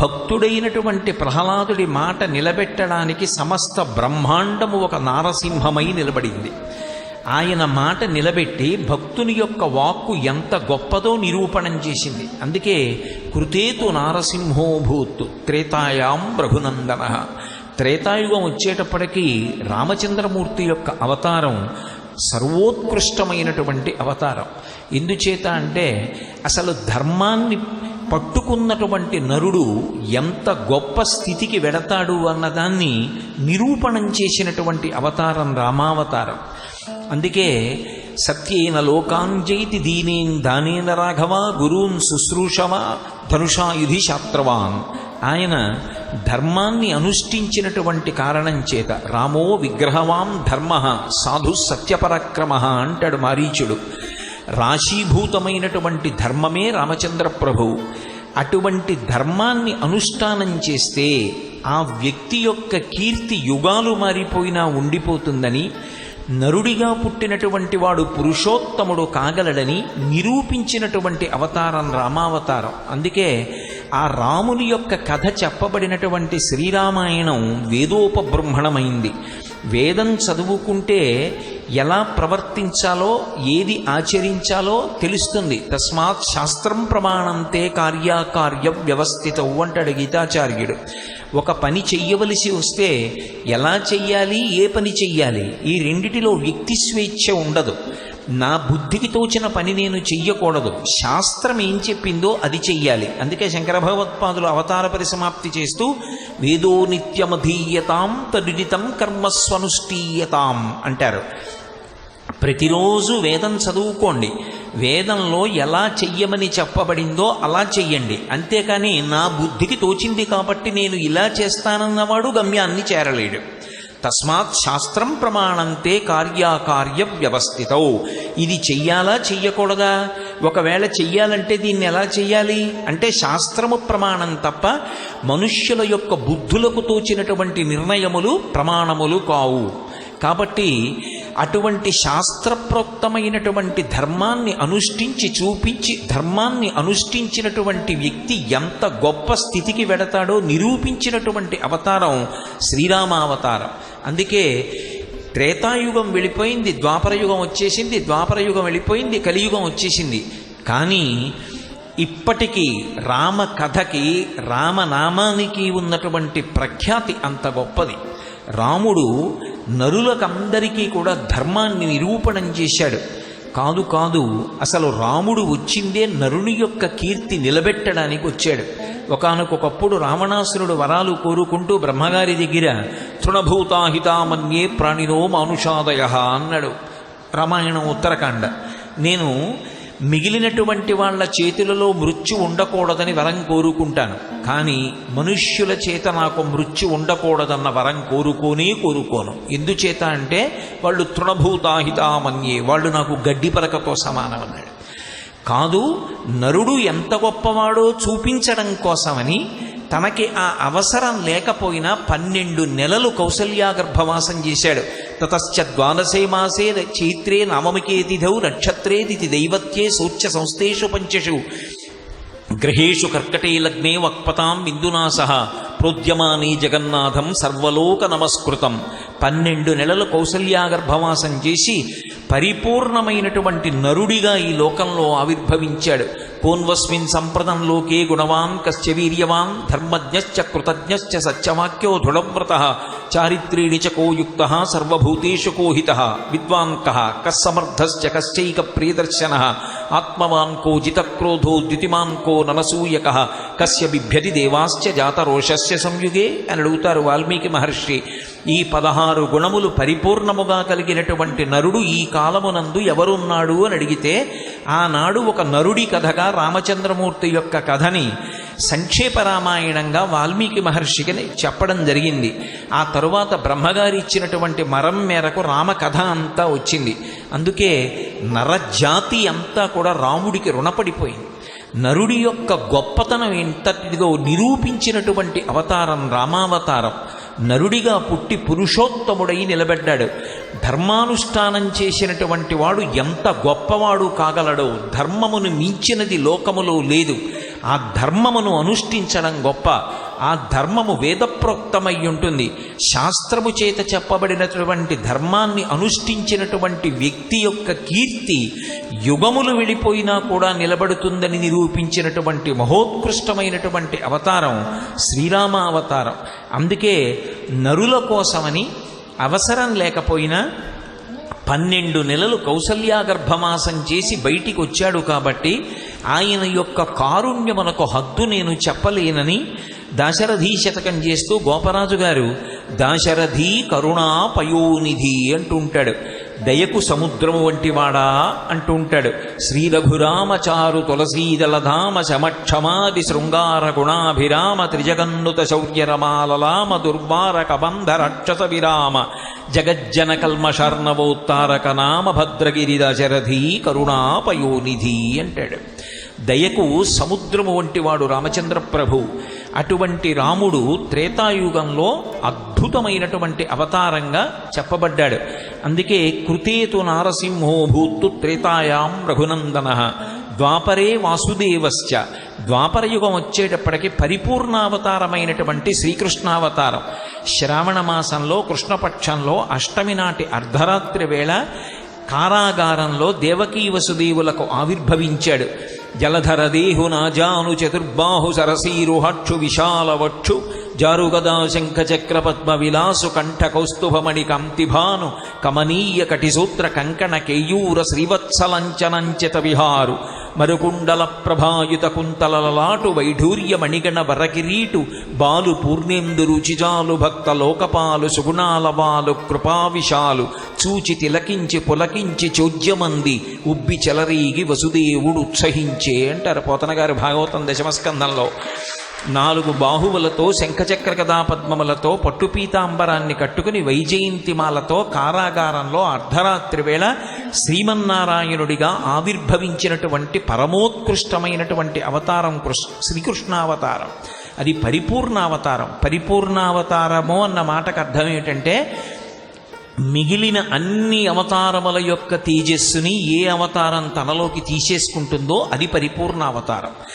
భక్తుడైనటువంటి ప్రహ్లాదుడి మాట నిలబెట్టడానికి సమస్త బ్రహ్మాండము ఒక నారసింహమై నిలబడింది. ఆయన మాట నిలబెట్టి భక్తుని యొక్క వాక్కు ఎంత గొప్పదో నిరూపణం చేసింది. అందుకే కృతేతు నారసింహోభూత్ త్రేతాయాం రఘునందన. త్రేతాయుగం వచ్చేటప్పటికీ రామచంద్రమూర్తి యొక్క అవతారం సర్వోత్కృష్టమైనటువంటి అవతారం. ఎందుచేత అంటే అసలు ధర్మాన్ని పట్టుకున్నటువంటి నరుడు ఎంత గొప్ప స్థితికి వెడతాడు అన్నదాన్ని నిరూపణం చేసినటువంటి అవతారం రామావతారం. అందుకే సత్యేన లోకాంజైతి దీనేన్ దానేన రాఘవ గురూన్ శుశ్రూషవ ధనుషాయుధి శాస్త్రవాన్ ఆయన ధర్మాన్ని అనుష్ఠించినటువంటి కారణం చేత రామో విగ్రహవాం ధర్మ సాధు సత్యపరక్రమ అంటాడు మారీచుడు. రాశీభూతమైనటువంటి ధర్మమే రామచంద్ర ప్రభువు అటువంటి ధర్మాన్ని అనుష్ఠానం చేస్తే ఆ వ్యక్తి యొక్క కీర్తి యుగాలు మారిపోయినా ఉండిపోతుందని నరుడిగా పుట్టినటువంటి వాడు పురుషోత్తముడు కాగలడని నిరూపించినటువంటి అవతారం రామావతారం. అందుకే ఆ రాముని యొక్క కథ చెప్పబడినటువంటి శ్రీరామాయణం వేదోపబ్రహ్మణమైంది. వేదం చదువుకుంటే ఎలా ప్రవర్తించాలో ఏది ఆచరించాలో తెలుస్తుంది. తస్మాత్ శాస్త్రం ప్రమాణంతే కార్యాకార్య వ్యవస్థితవు అంటాడు గీతాచార్యుడు. ఒక పని చెయ్యవలసి వస్తే ఎలా చెయ్యాలి ఏ పని చెయ్యాలి? ఈ రెండిటిలో వ్యక్తి స్వేచ్ఛ ఉండదు. నా బుద్ధికి తోచిన పని నేను చెయ్యకూడదు. శాస్త్రం ఏం చెప్పిందో అది చెయ్యాలి. అందుకే శంకర భగవత్పాదులు అవతార పరిసమాప్తి చేస్తూ వేదో నిత్యమధీయతాం తదుడితం కర్మస్వనుష్ఠీయతాం అంటారు. ప్రతిరోజు వేదం చదువుకోండి. వేదంలో ఎలా చెయ్యమని చెప్పబడిందో అలా చెయ్యండి. అంతేకాని నా బుద్ధికి తోచింది కాబట్టి నేను ఇలా చేస్తానన్నవాడు గమ్యాన్ని చేరలేడు. తస్మాత్ శాస్త్రం ప్రమాణంతే కార్యాకార్య వ్యవస్థితౌ. ఇది చెయ్యాలా చెయ్యకూడదా? ఒకవేళ చెయ్యాలంటే దీన్ని ఎలా చెయ్యాలి? అంటే శాస్త్రము ప్రమాణం తప్ప మనుష్యుల యొక్క బుద్ధులకు తోచినటువంటి నిర్ణయములు ప్రమాణములు కావు. కాబట్టి అటువంటి శాస్త్రప్రోక్తమైనటువంటి ధర్మాన్ని అనుష్ఠించి చూపించి ధర్మాన్ని అనుష్ఠించినటువంటి వ్యక్తి ఎంత గొప్ప స్థితికి వెడతాడో నిరూపించినటువంటి అవతారం శ్రీరామావతారం. అందుకే త్రేతాయుగం వెళ్ళిపోయింది ద్వాపరయుగం వచ్చేసింది ద్వాపరయుగం వెళ్ళిపోయింది కలియుగం వచ్చేసింది. కానీ ఇప్పటికీ రామ కథకి రామనామానికి ఉన్నటువంటి ప్రఖ్యాతి అంత గొప్పది. రాముడు నరులకందరికీ కూడా ధర్మాన్ని నిరూపణం చేశాడు. కాదు కాదు అసలు రాముడు వచ్చిందే నరుని యొక్క కీర్తి నిలబెట్టడానికి వచ్చాడు. ఒకనకొకప్పుడు రావణాసురుడు వరాలు కోరుకుంటూ బ్రహ్మగారి దగ్గర తృణభూతాహితామన్యే ప్రాణినో మానుషాదయ అన్నాడు. రామాయణం ఉత్తరకాండ. నేను మిగిలినటువంటి వాళ్ళ చేతులలో మృత్యు ఉండకూడదని వరం కోరుకుంటాను. కానీ మనుష్యుల చేత నాకు మృత్యు ఉండకూడదన్న వరం కోరుకోనే కోరుకోను. ఎందుచేత అంటే వాళ్ళు తృణభూతాహితామన్యే వాళ్ళు నాకు గడ్డి పలకతో సమానం అన్నాడు కాదు నరుడు ఎంత గొప్పవాడో చూపించడం కోసమని తనకి ఆ అవసరం లేకపోయినా పన్నెండు నెలలు కౌసల్యా గర్భవాసం చేశాడు. తతశ్చద్వానసేమాసే చైత్రే నవమికే తిథౌ నక్షత్రే దైవత్యే సూచ్య సంస్థేషు పంచషు గ్రహేషు కర్కటే లగ్నే వక్పతాం బిందునా సహ ప్రోద్యమాని జగన్నాథం సర్వలోక నమస్కృతం పన్నెండు నెలలు కౌసల్యాగర్భవాసం చేసి పరిపూర్ణమైనటువంటి నరుడిగా ఈ లోకంలో ఆవిర్భవించాడు। కోన్వస్మిన్ సంప్రదం లోకే గుణవాన్ కశ్చ వీర్యవాన్ ధర్మజ్ఞశ్చ కృతజ్ఞశ్చ సత్యవాక్యో దృఢవ్రత చారిత్రీణి చ కోయుక్త సర్వభూతేషు కోహిత విద్వాన్ కహ కస్సమర్థశ్చ కశ్చైక ప్రియదర్శన ఆత్మవాన్ కో జితక్రోధో ద్యుతిమాన్ కో ననసూయక కస్య బిభ్యతి దేవాశ్చ జాతరోషస్య సంయుగే అని అడుగుతారు వాల్మీకి మహర్షి ఈ పదహారు గుణములు పరిపూర్ణముగా కలిగినటువంటి నరుడు ఈ కాలమునందు ఎవరున్నాడు అని అడిగితే ఆనాడు ఒక నరుడి కథగా రామచంద్రమూర్తి యొక్క కథని సంక్షేప రామాయణంగా వాల్మీకి మహర్షికి చెప్పడం జరిగింది. ఆ తరువాత బ్రహ్మగారి ఇచ్చినటువంటి మరం మేరకు రామకథ అంతా వచ్చింది. అందుకే నరజాతి అంతా కూడా రాముడికి రుణపడిపోయింది. నరుడి యొక్క గొప్పతనం ఎంతటిదో నిరూపించినటువంటి అవతారం రామావతారం. నరుడిగా పుట్టి పురుషోత్తముడై నిలబడ్డాడు. ధర్మానుష్ఠానం చేసినటువంటి వాడు ఎంత గొప్పవాడు కాగలడో ధర్మమును మించినది లోకములో లేదు. ఆ ధర్మమును అనుష్ఠించడం గొప్ప. ఆ ధర్మము వేదప్రోక్తమై ఉంటుంది శాస్త్రము చేత చెప్పబడినటువంటి ధర్మాన్ని అనుష్ఠించినటువంటి వ్యక్తి యొక్క కీర్తి యుగములు వెళ్ళిపోయినా కూడా నిలబడుతుందని నిరూపించినటువంటి మహోత్కృష్టమైనటువంటి అవతారం శ్రీరామ అవతారం. అందుకే నరుల కోసమని అవసరం లేకపోయినా పన్నెండు నెలలు కౌసల్యా గర్భమాసం చేసి బయటికి వచ్చాడు కాబట్టి ఆయన యొక్క కారుణ్యమునకు హద్దు నేను చెప్పలేనని దాశరథీ శతకం చేస్తూ గోపరాజు గారు దాశరథీ కరుణా పయోనిధి దయకు సముద్రము వంటివాడా అంటూ ఉంటాడు శ్రీ రఘురామచారు తులసీదలధామ శమక్షమాది శృంగార గుణాభిరామ త్రిజగన్నుత శౌర్యరమాలలామ దుర్వారక బంధ రక్షస విరామ జగజ్జన కల్మశర్ణవోత్తారక నామ భద్రగిరి దశరథి కరుణాపయోనిధి అంటాడు. దయకు సముద్రము వంటివాడు రామచంద్ర ప్రభు అటువంటి రాముడు త్రేతాయుగంలో అద్భుతమైనటువంటి అవతారంగా చెప్పబడ్డాడు. అందుకే కృతేతు నారసింహో భూత్తు త్రేతాయాం రఘునందన. ద్వాపరే వాసుదేవశ్చ. ద్వాపర యుగం వచ్చేటప్పటికి పరిపూర్ణావతారమైనటువంటి శ్రీకృష్ణావతారం. శ్రావణ మాసంలో కృష్ణపక్షంలో అష్టమి నాటి అర్ధరాత్రి వేళ కారాగారంలో దేవకీ వసుదేవులకు ఆవిర్భవించాడు. జలధర దేహు చతుర్బాహు సరసీరుహక్షు విశాలవక్షు జారుగదా శంఖ పద్మ విలాసు కంఠ కౌస్తుభమణి కాంతిభాను కమనీయ కటిసూత్ర కంకణ కేయూర శ్రీవత్సలంచనంచిత విహారు మరుకుండల ప్రభాయుత కుంతలలలాటు వైఢూర్య మణిగణ వరకిరీటు బాలు పూర్ణేందు రుచిజాలు భక్త లోకపాలు సుగుణాల వాలు కృపావిశాలు చూచి తిలకించి పులకించి చోద్యమంది ఉబ్బి చెలరీగి వసుదేవుడు ఉత్సహించే అంటారు పోతనగారు భాగవతం దశమస్కందంలో. నాలుగు బాహువులతో శంఖచక్రగదా పద్మములతో పట్టుపీతాంబరాన్ని కట్టుకుని వైజయంతిమాలతో కారాగారంలో అర్ధరాత్రి వేళ శ్రీమన్నారాయణుడిగా ఆవిర్భవించినటువంటి పరమోత్కృష్టమైనటువంటి అవతారం కృష్ శ్రీకృష్ణావతారం. అది పరిపూర్ణావతారం. పరిపూర్ణావతారము అన్న మాటకు అర్థం ఏంటంటే మిగిలిన అన్ని అవతారముల యొక్క తేజస్సుని ఏ అవతారం తనలోకి తీసేసుకుంటుందో అది పరిపూర్ణ అవతారం